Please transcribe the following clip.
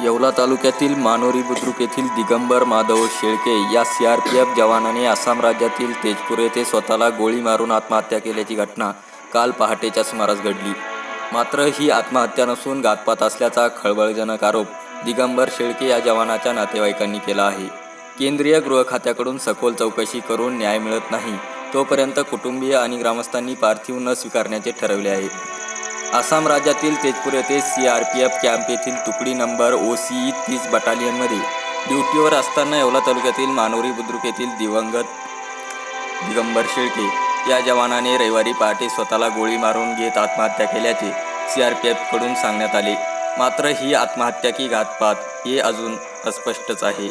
येवला तालुक्यातील मानोरी बुद्रुक येथील दिगंबर माधव शेळके या सी आर पी एफ जवानाने आसाम राज्यातील तेजपूर येथे स्वतःला गोळी मारून आत्महत्या केल्याची घटना काल पहाटेच्या सुमारास घडली. मात्र ही आत्महत्या नसून घातपात असल्याचा खळबळजनक आरोप दिगंबर शेळके या जवानाच्या नातेवाईकांनी केला आहे. केंद्रीय गृह खात्याकडून सखोल चौकशी करून न्याय मिळत नाही तोपर्यंत कुटुंबीय आणि ग्रामस्थांनी पार्थिव न स्वीकारण्याचे ठरवले आहे. आसाम राज्यातील तेजपूर येथे C R P F camp येथील तुकडी नंबर ओ सी ई तीस बटालियनमध्ये ड्युटीवर असताना येवला तालुक्यातील मानोरी बुद्रुक येथील दिवंगत दिगंबर शेळके या जवानाने रविवारी पहाटे स्वतःला गोळी मारून घेत आत्महत्या केल्याचे सी आर पी एफकडून सांगण्यात आले. मात्र ही आत्महत्या की घातपात हे अजून अस्पष्टच आहे.